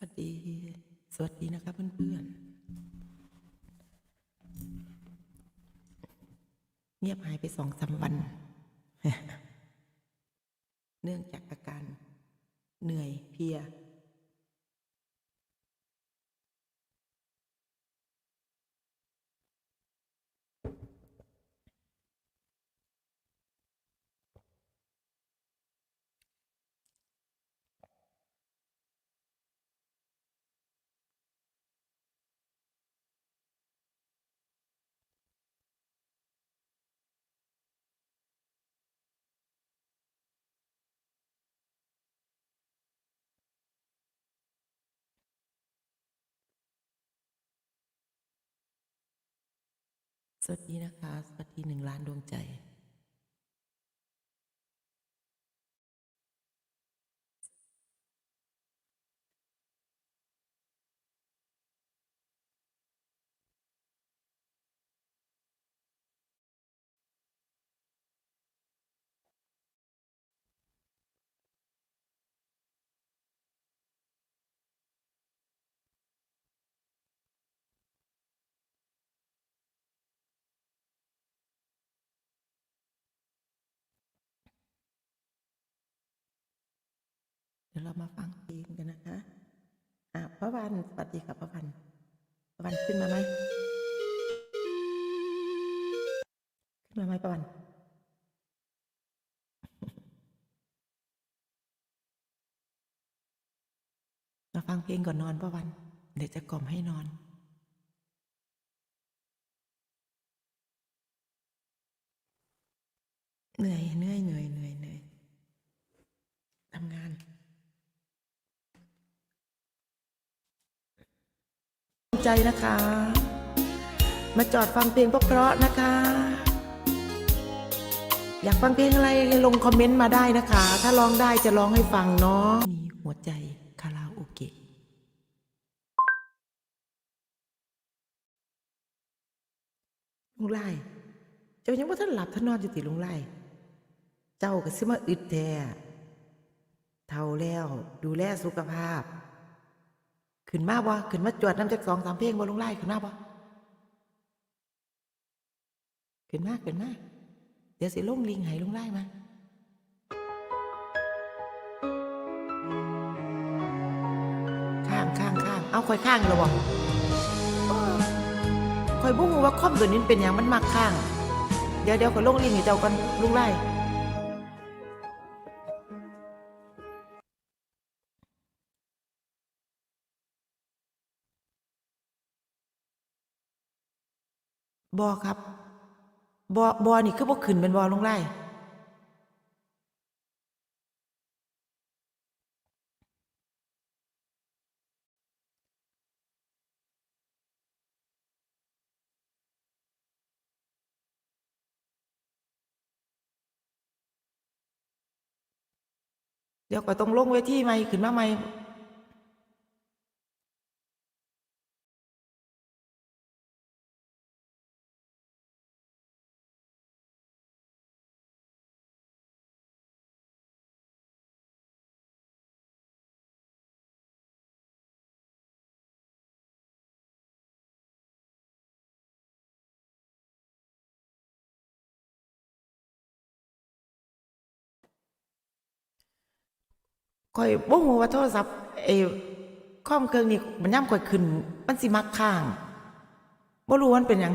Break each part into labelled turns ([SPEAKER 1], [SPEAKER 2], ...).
[SPEAKER 1] วัสดี สวัสดีนะคะเพื่อนๆ เงียบหายไปสองสาวัน เนื่องจากอาการเหนื่อยเพลีย สวัสดีนะคะ สวัสดีหนึ่งล้านดวงใจ ดี๋ยวเรามาฟังเพลงกันนะคะ อะพระวันสวัสดีค่ะพระวันพระวันขึ้นมาไหมขึ้นมาไหมพระวันมาฟังเพลงก่อนนอนพระวัน เดี๋ยวจะกล่อมให้นอนเหนื่อยเหนื่อยเหนื่อยเหนื่อยเหนื่อยทำงาน ใจนะคะ มาจอดฟังเพลงเพราะๆนะคะ อยากฟังเพลงอะไรลงคอมเมนต์มาได้นะคะ ถ้าร้องได้จะร้องให้ฟังเนาะมีหัวใจคาราโอเกะลุงไล่เจ้ายังว่าท่านหลับท่านนอนอยู่ติลุงไล่เจ้าก็ซื้อมาอึดแท้เท่าแล้วดูแลสุขภาพ ขึ้นมาบ่ขึ้นมาจวดน้ำจากสองสามเพลงบ่ลงไล่ขึ้นมาบ่ขึ้นมาขึ้นมาเดี๋ยวสิลงลิงให้ลุงไล่มาข้างข้างข้างเอาคอยข้างแล้วบ่เออคอยบุ้งว่าคอมตัวนี้เป็นอย่างมันมักข้าง เดี๋ยวเดี๋ยวคอยลงลิงให้เจ้ากันลงไล่ บอครับบอบอนี่คือบ่ขึ้นเป็นบอลงไล่เดี๋ยวก็ต้องลงเวทีใหม่ขึ้นมาใหม่ คอยบ่ฮู้ว่าโทรศัพท์ไอ้คอมเครื่องนี้มันย่ำค่อยขึ้น มันสิมักข้างบ่รู้วันเป็นหยัง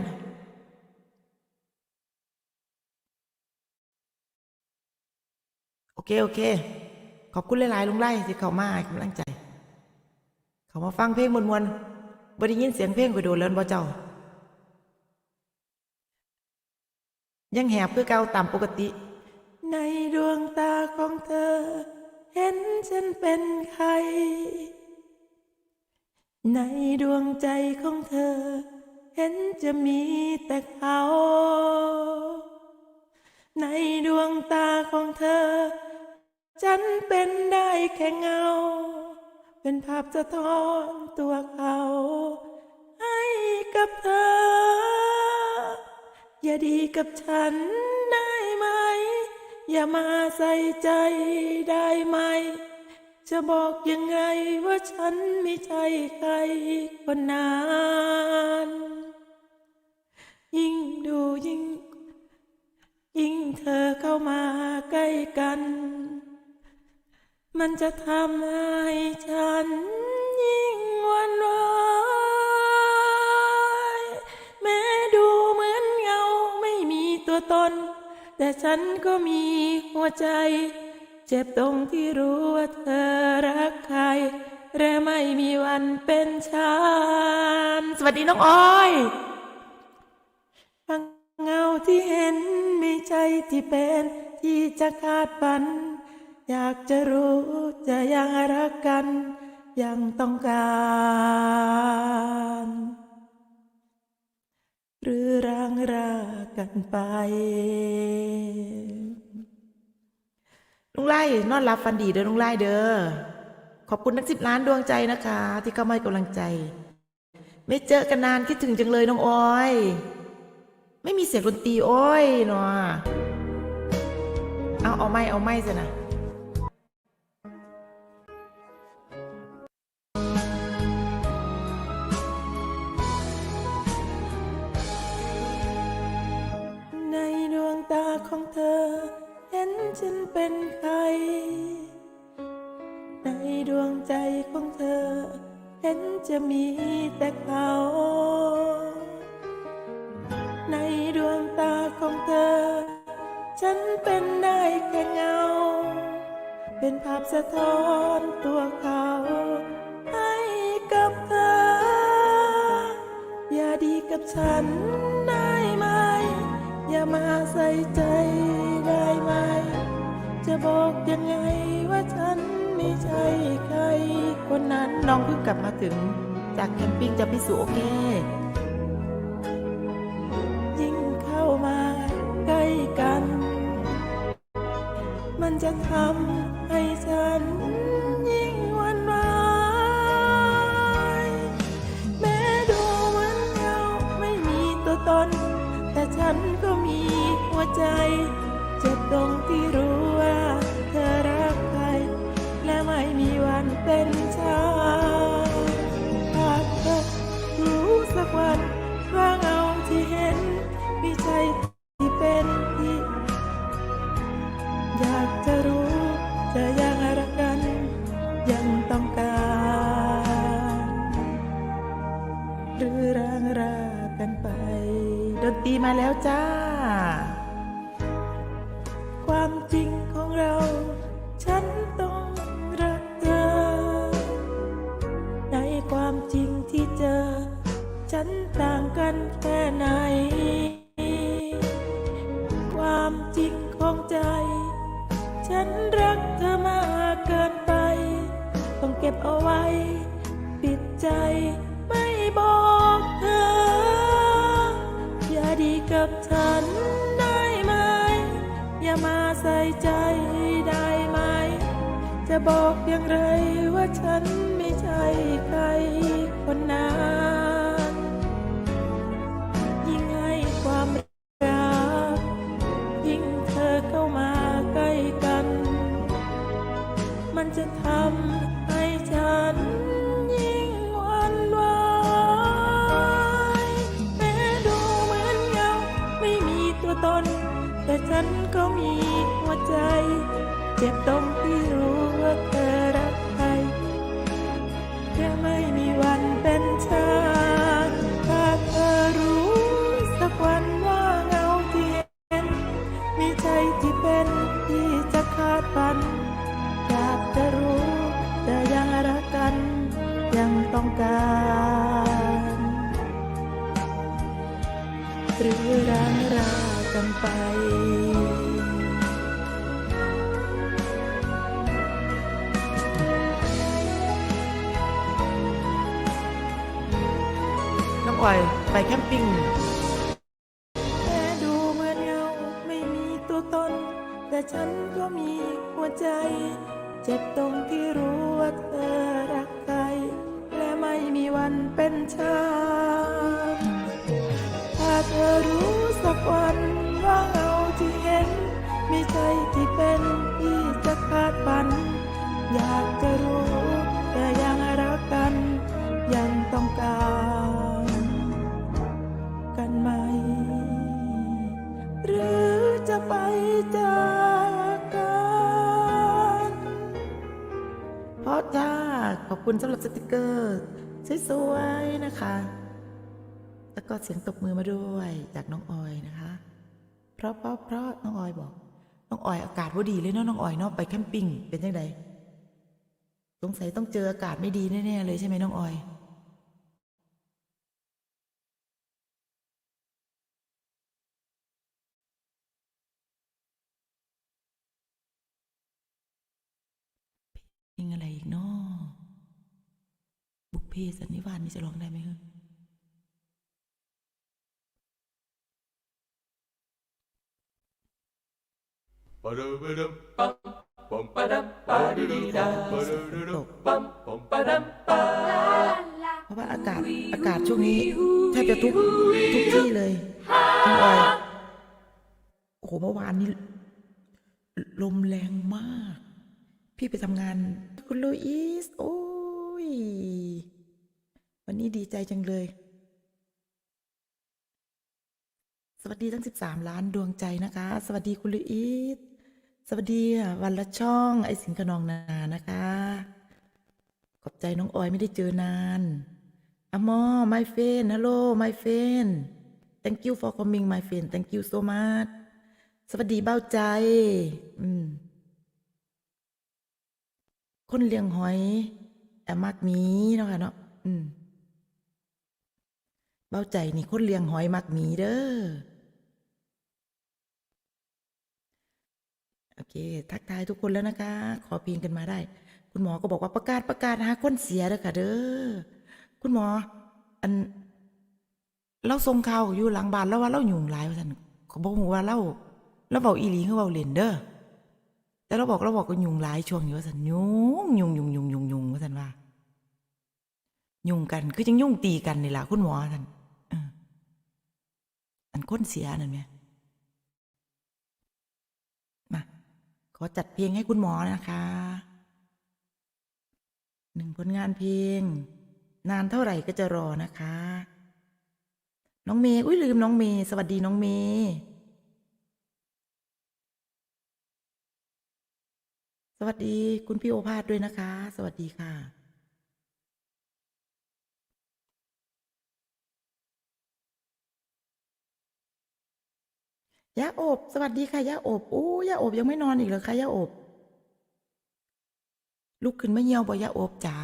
[SPEAKER 1] โอเค โอเค ขอบคุณหลายๆลุงไล่ที่เข้ามาให้กำลังใจ เขามาฟังเพลงมวนๆบ่ได้ยินเสียงเพลงก็โดนแล้วบ่เจ้า ยังแหบคือเก่าตามปกติ ในดวงตาของเธอ เห็นฉันเป็นใคร ในดวงใจของเธอ เห็นจะมีแต่เขา ในดวงตาของเธอ ฉันเป็นได้แค่เงา เป็นภาพสะท้อนตัวเขา ให้กับเธอ อย่าดีกับฉัน อย่ามาใส่ใจได้ไหม จะบอกยังไงว่าฉันไม่ใช่ใครคนนั้นยิ่งดูยิ่ง ยิ่งเธอเข้ามาใกล้กัน มันจะทำให้ฉันยิ่งหวันไหวแม้ดูเหมือนเงาไม่มีตัวตน แต่ฉันก็มีหัวใจ เจ็บตรงที่รู้ว่าเธอรักใคร และไม่มีวันเป็นฉันสวัสดีน้องอ้อยฟังเงาที่เห็นไม่ใช่ที่เป็นที่จะคาดฝัน อยากจะรู้จะยังรักกัน ยังต้องการ กันไปลุงไล่นอนรับฟันดีเด้อลุงไล่เด้อขอบคุณทั้งสิบล้านดวงใจนะคะ ที่เข้ามาให้กำลังใจ ไม่เจอกันนานคิดถึงจังเลยน้องอ้อย ไม่มีเสียงดนตรีอ้อยเนาะเอาเอาไม่เอาไม่สินะ งตาของเธอ เห็นฉันเป็นใคร ในดวงใจของเธอ เห็นจะมีแต่เขา ในดวงตาของเธอ ฉันเป็นได้แค่เงา เป็นภาพสะท้อนตัวเขาให้กับเธอ อย่าดีกับฉัน อย่ามาใส่ใจได้ไหม จะบอกยังไงว่าฉันไม่ใช่ใคร คนนั้นน้องเพิ่งกลับมาถึง จากแคมปิ้งจะไปสู่โอเค ยิ่งเข้ามาใกล้กัน มันจะทำให้ฉัน ใจ เจ็บตรงที่รู้ว่า เธอรักใคร และไม่มีวันเป็นชา รักเธอมากเกินไป ต้องเก็บเอาไว้ ปิดใจไม่บอกเธอ อย่าดีกับฉันได้ไหม อย่ามาใส่ใจได้ไหม จะบอกอย่างไรว่าฉันไม่ใช่ใครคนนั้น ออย ไปแคมปิ้ง คุณสำหรับสติกเกอร์สวยๆนะคะ แล้วก็เสียงตบมือมาด้วยจากน้องออยนะคะ เพราะเพราะเพราะน้องออยบอก น้องออยอากาศว่าดีเลยเนาะน้องออยเนาะไปแคมปิ้งเป็นยังไงสงสัยต้องเจออากาศไม่ดีแน่ๆเลยใช่ไหมน้องออยเพลงอะไรอีกเนาะ พสันนิวาสนี่จะร้องได้ไหมฮะ
[SPEAKER 2] Ba-da-ba-dum, bum, bum, ba-dum, ba-dee-dee-da, ba-da-da-dum, bum, bum, ba-dum, ba.
[SPEAKER 1] เพราะว่าอากาศอากาศช่วงนี้แทบจะทุกทุกที่เลยน้องออยโอ้โหเมื่อวานนี้ ลมแรงมาก พี่ไปทำงานคุณลุอีสโอ้ย วันนี้ดีใจจังเลย สวัสดีทั้ง 13 ล้านดวงใจนะคะ สวัสดีคุณลุอีสสวัสดีวันละช่องไอสิงขนองนานะคะ ขอบใจน้องออยไม่ได้เจอนานอมอ my friend hello my friend thank you for coming my friend thank you so much สวัสดีเบ้าใจ อืม คนเลี้ยงหอยแอบมักมีเนาะค่ะเนาะอืม เบ้าใจนี่คนเลี้ยงหอยมักหมีเด้อ โอเค ทักทายทุกคนแล้วนะคะ ขอพิงกันมาได้ คุณหมอก็บอกว่าประกาศประกาศหาคนเสียเด้อค่ะ เด้อ คุณหมอ อัน เราส่งข่าวอยู่หลังบ้านแล้วว่าเราหยุ่งหลายว่าซั่นเขาบอกว่าเราเราเบาอีหลีคือเบาเล่นเด้อแต่เราบอกเราบอกก็ยุ่งหลายช่วงอยู่ว่าซั่นยุ่งยุ่งยุ่งยุ่งยุ่งยุ่งว่าซั่นว่า ยุ่งกันคือจังยุ่งตีกันนี่ล่ะคุณหมอท่าน อันคนเสียนั่นไหมมาขอจัดเพลงให้คุณหมอนะคะ หนึ่งผลงานเพลง นานเท่าไหร่ก็จะรอนะคะ น้องเมย์อุ้ยลืมน้องเมย์สวัสดีน้องเมย์สวัสดีคุณพี่โอภาสด้วยนะคะ สวัสดีค่ะ ย่าอบ สวัสดีค่ะย่าอบโอ้ย่าอบยังไม่นอนอีกเหรอคะย่าอบ ลุกขึ้นมาเหี่ยวบ่ย่าอบจ๋า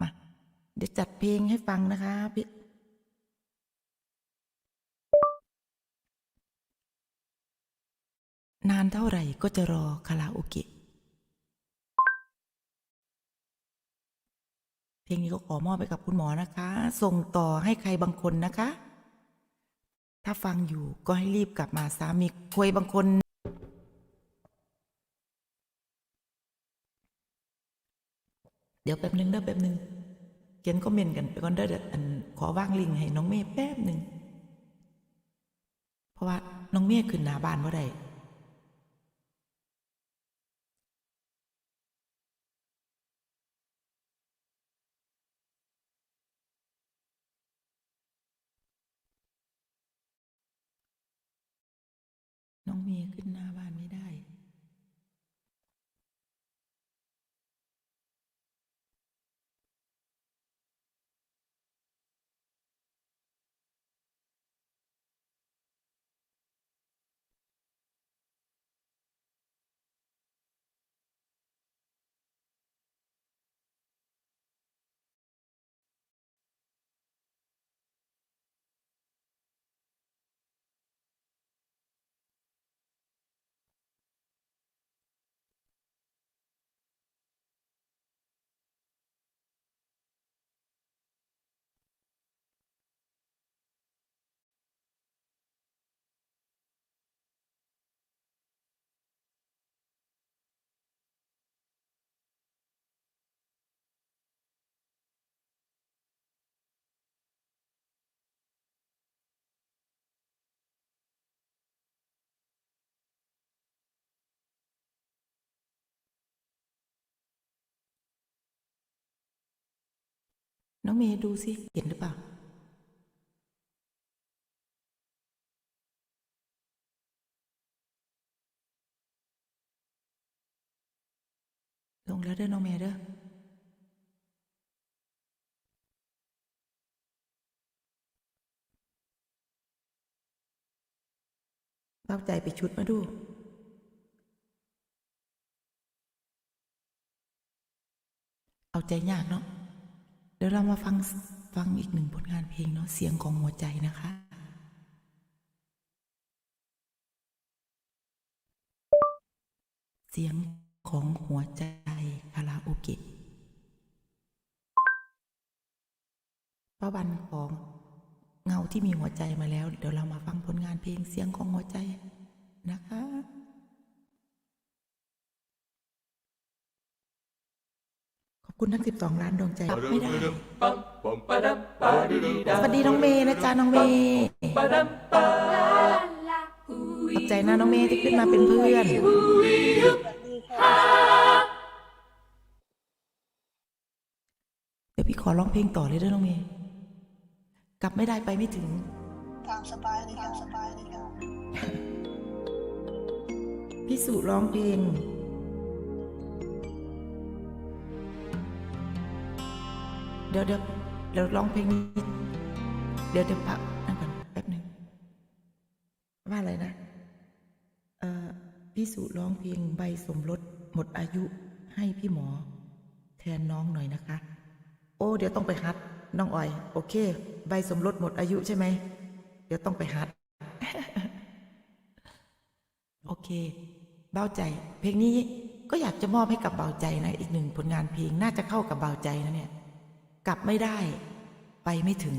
[SPEAKER 1] มาเดี๋ยวจัดเพลงให้ฟังนะคะพี่นานเท่าไหร่ก็จะรอคาราโอเกะเพลงนี้ก็ขอมอบไปกับคุณหมอนะคะ ส่งต่อให้ใครบางคนนะคะ ถ้าฟังอยู่ก็ให้รีบกลับมาสามีคุยบางคน เดี๋ยวแป๊บหนึงเด้อแป๊บหนึงเขียนคอมเมนต์กันไปก่อนเด้ออันขอว่างลิงให้น้องเมย์แป๊บหนึ่งเพราะว่าน้องเมย์ขึ้นหน้าบ้านว่าได้ เมย์ขึ้นหน้า น้องเมย์ดูสิเห็นหรือเปล่า ลงแล้วเด้อน้องเมย์เด้อเอาใจไปชุดมาดูเอาใจยากเนาะ เดี๋ยวเรามาฟังฟังอีกหนึ่งผลงานเพลงเนาะเสียงของหัวใจนะคะเสียงของหัวใจคาราโอเกะป้าวันของเงาที่มีหัวใจมาแล้ว เดี๋ยวเรามาฟังผลงานเพลงเสียงของหัวใจนะคะ ขอบ คุณทั้ง 12 ล้านดวงใจรับไม่ได้
[SPEAKER 2] Bum bum ba dum ba dee dee
[SPEAKER 1] ส
[SPEAKER 2] da.
[SPEAKER 1] วัสดีน้องเมย์นะจ๊ะน้องเมย์
[SPEAKER 2] Ba dum ba.
[SPEAKER 1] ขอบใจนะน้องเมย์ที่ขึ้นมาเป็นเพื่อน เดี๋ยวพี่ขอร้องเพลงต่อเลยเด้อน้องเมย์ กลับไม่ได้ไปไม่ถึง
[SPEAKER 3] ตามสบายเลยค่ะสบายเลยค่ะ
[SPEAKER 1] พี่สุร้องเพลง เดี๋ยวเดี๋ยวเดี๋ยวร้องเพลงนี้เดี๋ยวเดี๋ยวพักนั่งก่อนแป๊บหนึ่งว่าอะไรนะเอ่อพี่สุร้องเพลงใบสมรสหมดอายุให้พี่หมอ แทนน้องหน่อยนะคะ โอ้ เดี๋ยวต้องไปฮัดน้องออย โอเค ใบสมรสหมดอายุใช่ไหม เดี๋ยวต้องไปฮัดโอเค เบาใจ เพลงนี้ก็อยากจะมอบให้กับเบาใจนะ อีกหนึ่งผลงานเพลงน่าจะเข้ากับเบาใจนะเนี่ย กลับไม่ได้ ไปไม่ถึง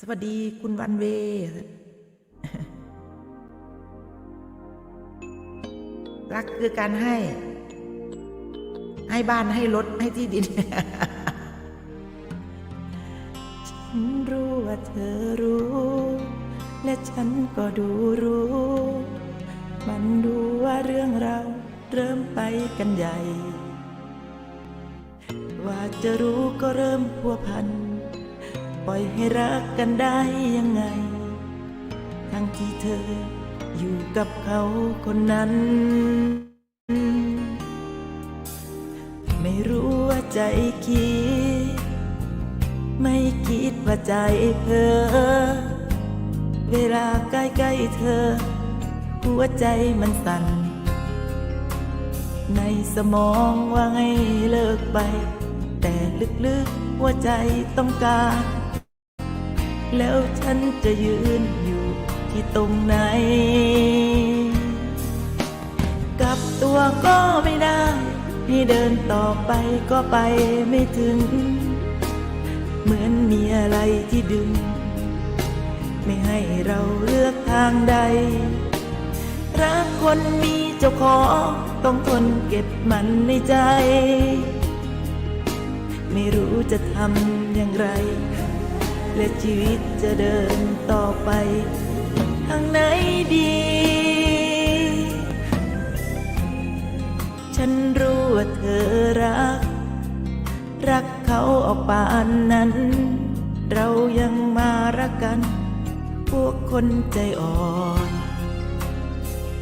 [SPEAKER 1] สวัสดีคุณวันเว รักคือการให้ ให้บ้านให้รถ ให้ที่ดิน ฉันรู้ว่าเธอรู้ และฉันก็ดูรู้ มันดูว่าเรื่องเราเริ่มไปกันใหญ่ ว่าจะรู้ก็เริ่มพัวพัน ปล่อยให้รักกันได้ยังไง ทั้งที่เธออยู่กับเขาคนนั้น ไม่รู้ว่าใจคิด ไม่คิดว่าใจเธอ เวลาใกล้ๆเธอ หัวใจมันสั่น ในสมองว่าให้เลิกไป แต่ลึกๆหัวใจต้องการ แล้วฉันจะยืนอยู่ที่ตรงไหน กลับตัวก็ไม่ได้ให้เดินต่อไปก็ไปไม่ถึง เหมือนมีอะไรที่ดึง ไม่ให้เราเลือกทางใด รักคนมีเจ้าของ ต้องทนเก็บมันในใจ ไม่รู้จะทำอย่างไร และชีวิตจะเดินต่อไป ทางไหนดี ฉันรู้ว่าเธอรัก รักเขาออกปานนั้น เรายังมารักกัน พวกคนใจอ่อน